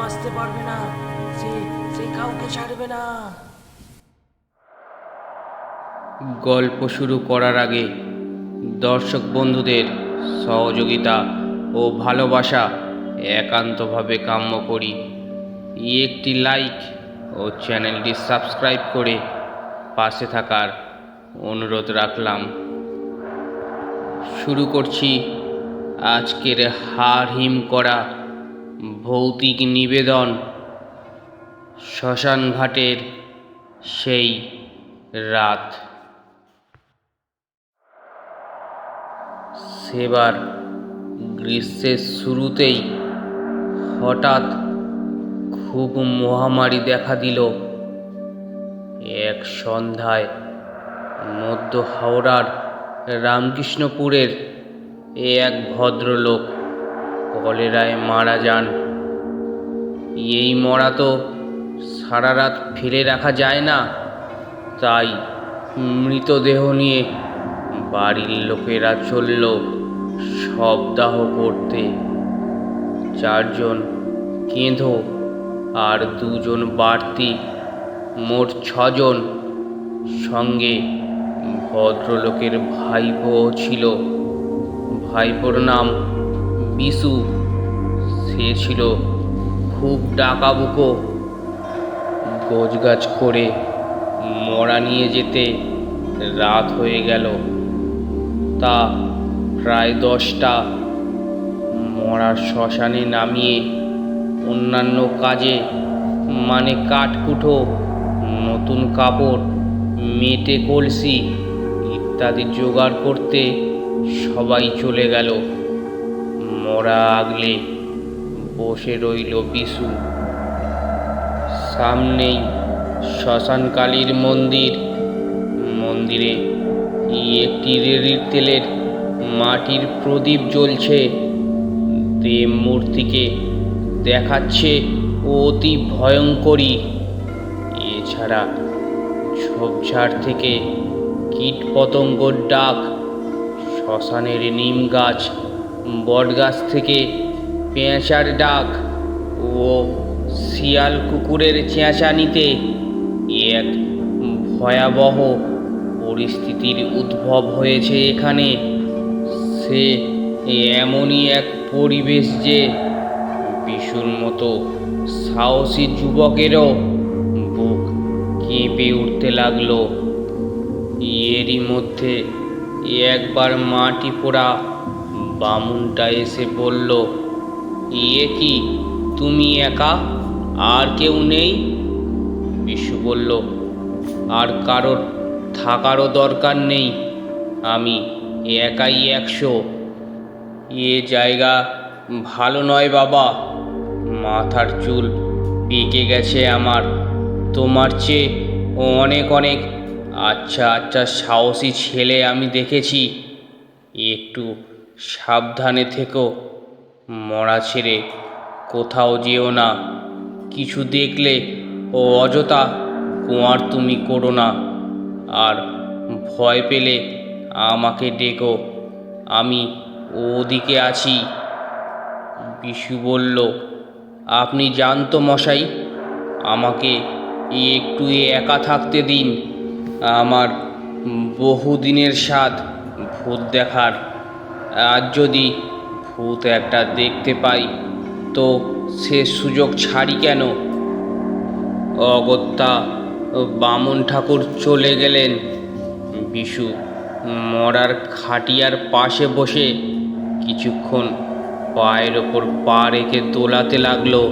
বাঁচতে পারবে না, সে সে কাউকে ছাড়বে না। গল্প শুরু করার আগে দর্শক বন্ধুদের সহযোগিতা ও ভালোবাসা একান্তভাবে কাম্য করি। একটি লাইক ও চ্যানেলটি সাবস্ক্রাইব করে পাশে থাকার অনুরোধ রাখলাম। শুরু করছি আজকের হার হিম করা ভৌতিক নিবেদন শ্মশান ঘাটের সেই রাত। সেবার গ্রীষ্মের শুরুতেই হঠাৎ খুব মহামারী দেখা দিল। এক সন্ধ্যায় মধ্য হাওড়ার রামকৃষ্ণপুরের এক ভদ্রলোক কলেরায় মারা যান। এই মরা তো সারা রাত ফেলে রাখা যায় না। তাই মৃতদেহ নিয়ে বাড়ির লোকেরা চলল শবদাহ করতে। চারজন কেঁদো আর দুজন বাড়তি, মোট ছজন সঙ্গে ভদ্রলোকের ভাইপো ছিল। ভাইপোর নাম বিশু সে ছিল খুব ডাকাবুকো। গোছগাছ করে মরা নিয়ে যেতে রাত হয়ে গেল। তা প্রায় দশটা। মরার শ্মশানে নামিয়ে অন্যান্য কাজে মানে কাঠকুঠো, নতুন কাপড়, মেটে কলসি ইত্যাদি জোগাড় করতে সবাই চলে গেল। মরা আগলে বসে রইল বিশু। সামনেই শ্মশানকালীর মন্দির। মন্দিরে একটি রেড়ির তেলের মাটির প্রদীপ জ্বলছে। দেব মূর্তিকে দেখাচ্ছে অতি ভয়ঙ্করী। এছাড়া ঝোপঝাড় থেকে কীট পতঙ্গর ডাক, শ্মশানের নিম গাছ বটগাছ থেকে পেঁচার ডাক ও শিয়াল কুকুরের চেঁচানিতে এক ভয়াবহ পরিস্থিতির উদ্ভব হয়েছে এখানে। সে এমনই এক পরিবেশ যে বিশুর মতো সাহসী যুবকেরও বুক কেঁপে উঠতে লাগল। এরই মধ্যে একবার মাটি পোড়া বামুনটা এসে বলল ইয়ে কি? তুমি একা? আর কেউ নেই? বিশু বলল, আর কারোর থাকারও দরকার নেই। আমি একাই একশো। এ জায়গা ভালো নয় বাবা। মাথার চুল পেকে গেছে আমার। তোমার চেয়ে অনেক অনেক। আচ্ছা আচ্ছা সাহসী ছেলে আমি দেখেছি। একটু সাবধানে থেকো। মরা ছেড়ে কোথাও যেও না। কিছু দেখলে ও অযথা কোয়ার তুমি করো না। আর ভয় পেলে আমাকে ডেকো। আমি ওদিকে আছি। বিশু বলল, আপনি জানতো মশাই, আমাকে একটু একা থাকতে দিন। আমার বহুদিনের স্বাদ ভূত দেখার। আজ যদি ভূত একটা দেখতে পাই, তো সে সুযোগ ছাড়ি কেন? অগত্যা বামন ঠাকুর চলে গেলেন। বিশু মরার খাটিয়ার পাশে বসে কিছুক্ষণ পায়ের ওপর পা রেখে দোলাতে লাগল।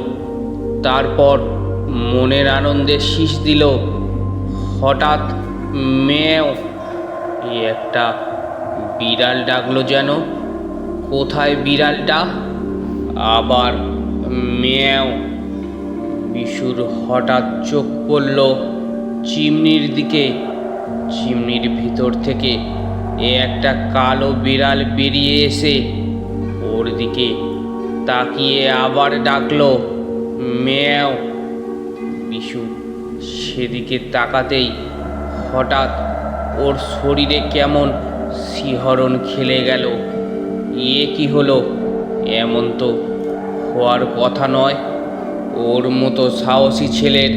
তারপর মনের আনন্দে শীষ দিল। হঠাৎ মেয়েও একটা বিড়াল ডাকলো যেন। কোথায় বিড়ালটা? আবার মেয়েও। বিশুর হঠাৎ চোখ পড়ল চিমনির দিকে। চিমনির ভিতর থেকে এ একটা কালো বিড়াল বেরিয়ে এসে ওর দিকে তাকিয়ে আবার ডাকলো, মেয়াও। বিশু সেদিকে তাকাতেই হঠাৎ ওর শরীরে কেমন শিহরণ খেলে গেল। এ কি হলো? এমন তো হওয়ার কথা নয়। ওর মতো সাহসী ছেলের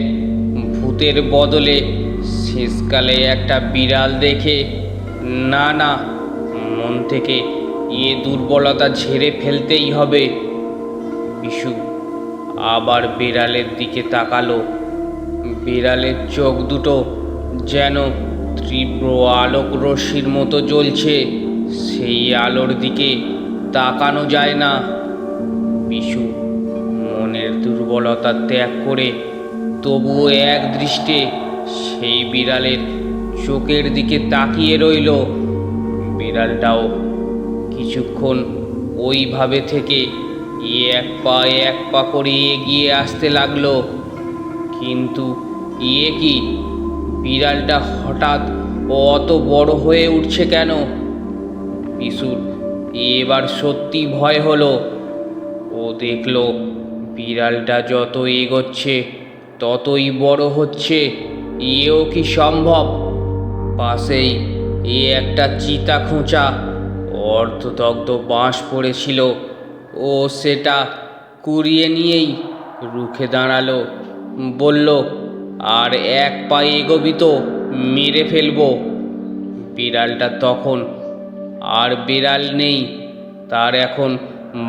ভূতের বদলে শেষকালে একটা বিড়াল দেখে না না, মন থেকে এ দুর্বলতা ঝেড়ে ফেলতেই হবে। বিশু আবার বিড়ালের দিকে তাকালো। বিড়ালের চোখ দুটো যেন তীব্র আলোক রশ্মির মতো জ্বলছে। সেই আলোর দিকে তাকানো যায় না। বিশু মনের দুর্বলতা ত্যাগ করে তবুও এক দৃষ্টে সেই বিড়ালের চোখের দিকে তাকিয়ে রইল। বিড়ালটাও কিছুক্ষণ ওইভাবে থেকে এক পা এক পা করে এগিয়ে আসতে লাগল। কিন্তু ইয়ে কি? বিড়ালটা হঠাৎ অত বড় হয়ে উঠছে কেন? বিশুর এবার সত্যি ভয় হলো। ও দেখল বিড়ালটা যত এগোচ্ছে, ততই বড় হচ্ছে। এও কি সম্ভব? পাশেই এ একটা চিতা খোঁচা, অর্ধদগ্ধ বাঁশ পড়েছিল। ও সেটা কুড়িয়ে নিয়েই রুখে দাঁড়াল, বলল আর এক পা এগোবি তো মেরে ফেলব। বিড়ালটা তখন আর বিড়াল নেই, তার এখন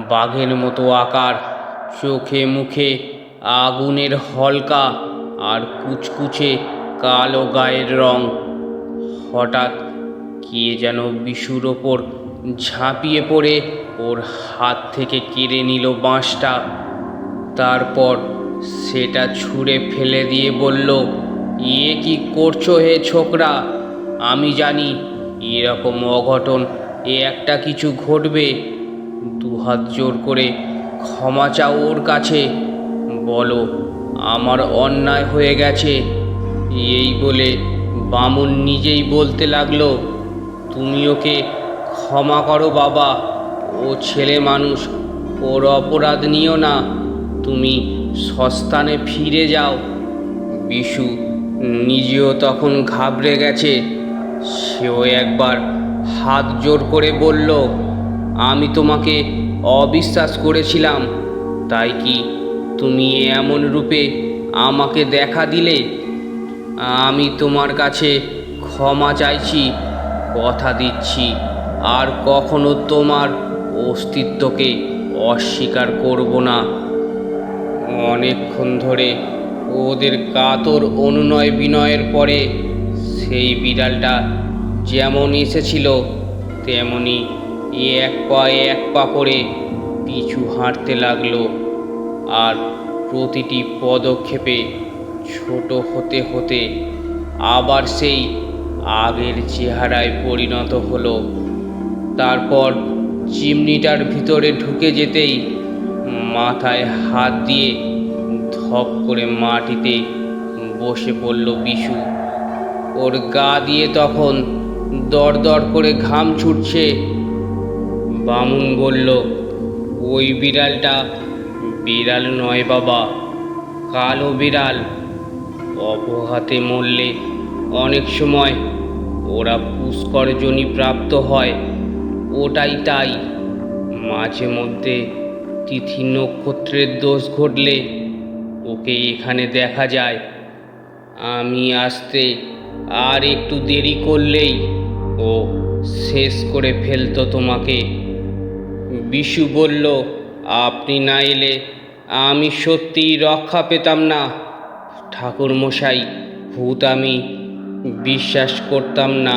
বাঘের মতো আকার। চোখে মুখে আগুনের হলকা আর কুচকুচে কালো গায়ের রং। হঠাৎ কে যেন বিশুর ওপর ঝাঁপিয়ে পড়ে, ওর হাত থেকে কেড়ে নিল বাঁশটা। তারপর সেটা ছুঁড়ে ফেলে দিয়ে বলল ইয়ে কি করছ হে ছোকরা? আমি জানি এরকম অঘটন, এ একটা কিছু ঘটবে দুহাত জোর করে, ক্ষমা চাও ওর কাছে। বলো, আমার অন্যায় হয়ে গেছে। এই বলে বামুন নিজেই বলতে লাগল, তুমি ওকে ক্ষমা করো বাবা, ও ছেলে মানুষ, ওর অপরাধ নিও না। তুমি সস্তানে ফিরে যাও। বিশু নিজেও তখন ঘাবড়ে গেছে। সেও একবার হাত জোর করে বলল, আমি তোমাকে অবিশ্বাস করেছিলাম। তাই কি তুমি এমন রূপে আমাকে দেখা দিলে? আমি তোমার কাছে ক্ষমা চাইছি, কথা দিচ্ছি, আর কখনো তোমার অস্তিত্বকে অস্বীকার করব না। অনেকক্ষণ ধরে ওদের কাতর অনুনয় বিনয়ের পরে সেই বিড়ালটা যেমন এসেছিল, তেমনি এক পা এক পা করে পিছু হাঁটতে লাগল আর প্রতিটি পদক্ষেপে ছোট হতে হতে আবার সেই আগের চেহারায় পরিণত হলো। তারপর চিমনিটার ভিতরে ঢুকে যেতেই মাথায় হাত দিয়ে ধপ করে মাটিতে বসে পড়ল বিশু। ওর গা দিয়ে তখন দরদর করে ঘাম ছুটছে। বামুন বলল, ওই বিড়ালটা বিড়াল নয় বাবা, কালো বিড়াল। অপঘাতে মরলে অনেক সময় ওরা পুষ্করজনী প্রাপ্ত হয়। ওটাই তাই, মাঝে মধ্যে তিথি নক্ষত্রের দোষ ঘটলে ওকে এখানে দেখা যায়। আমি আসতে আর একটু দেরি করলেই ও শেষ করে ফেলতো তোমাকে। বিশু বলল, আপনি না এলে আমি সত্যিই রক্ষা পেতাম না। ঠাকুর মশাই ভূত আমি, বিশ্বাস করতাম না,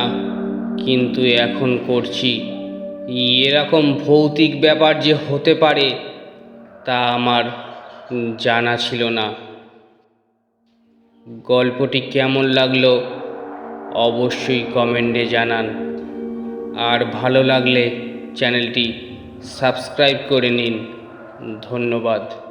কিন্তু এখন করছি। এরকম ভৌতিক ব্যাপার যে হতে পারে তা আমার জানা ছিল না। গল্পটি কেমন লাগল অবশ্যই কমেন্টে জানান। আর ভালো লাগলে চ্যানেলটি সাবস্ক্রাইব করে নিন। ধন্যবাদ।